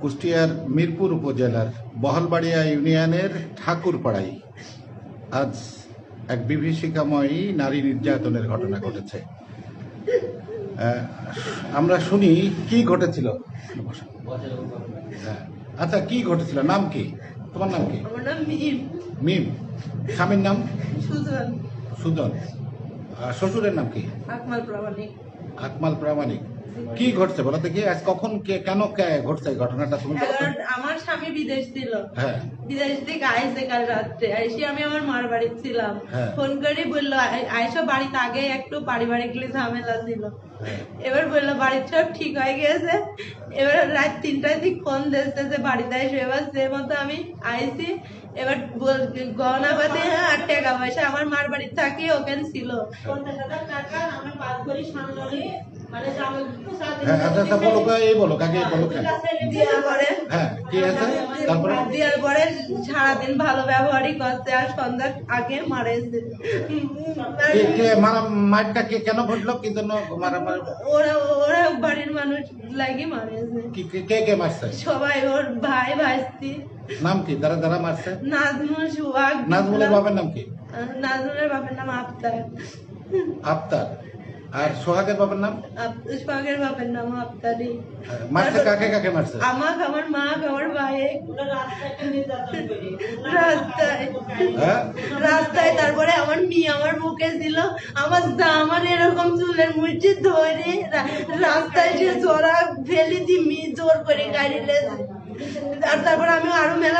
কুষ্টিয়ার মিরপুর উপজেলার বহলবাড়িয়া ইউনিয়নের ঠাকুরপাড়ায় আজ এক বিভীষিকাময়ী নারী নির্যাতনের ঘটনা ঘটেছে। আমরা শুনি কি ঘটেছিল? হ্যাঁ। আচ্ছা কি ঘটেছিল? নাম কি? তোমার নাম কি? মিম। মিম। স্বামীর নাম? সুজন। সুজন। শ্বশুরের নাম কি? আকমাল প্রামাণিক। আকমাল প্রামাণিক। কি ঘটছে বলো দেখি আজ কখন কে কেন কে- ঘটছে এই ঘটনাটা তুমি বলো তো? এগারো- আমার স্বামী বিদেশ ছিল হ্যাঁ বিদেশ থেকে আইসে কাল রাত্রে আইসে আমি আমার মার বাড়িতে ছিলাম হ্যাঁ। ফোন করে বলল আই- আইসা বাড়িতে আগে একটু পারিবারিক ঝামেলা ছিল হ্যাঁ। এবার বলল বাড়ির সব ঠিক হয়ে গেছে এবার রাত তিনটায় দিক ফোন দিচ্ছে যে বাড়িতে এসে এবার সে মতো আমি আইসি এবার বল- গহনা পাতি হ্যাঁ টাকা পয়সা আমার মার বাড়ির থাকি ওখানে ছিল। পঞ্চাশ হাজার টাকা আমার পাঁচ ভরি সামনে মানে হ্যাঁ আচ্ছা বলো এই বলো কাকে বলো পরে হ্যাঁ। কি আছে? তারপরে? দেওয়ার পরে সারাদিন ভালো ব্যবহারই করছে আর আগে মারা মারটা কে কেন ঘটলো? কি জন্য মারা মারা? ওরা ওরা বাড়ির মানুষ লাগি কে কে মারছে? সবাই ওর ভাই ভাইস্তি। নাম কি? যারা যারা মারছে? নাজমুল সুহাগ নাজমুলের বাবার নাম কি? নাজমুলের নাম আফতার। আফতার। আর সোহাগের বাবার নাম? সোহাগের বাপের নাম আফতারি হ্যাঁ, মারছে কাকে কাকে মারছে? আমাক আমার মা আমার ভাই রাস্তায় হ্যাঁ? রাস্তায় তারপরে আমার মেয়ে আমার মুখে ছিল আমার দা আমার এরকম চুলের মুঠি ধরে রাস্তায় যে জোড়া ফেলি দি মি জোর করে গাড়ি আর তারপর আমি আরও মেলা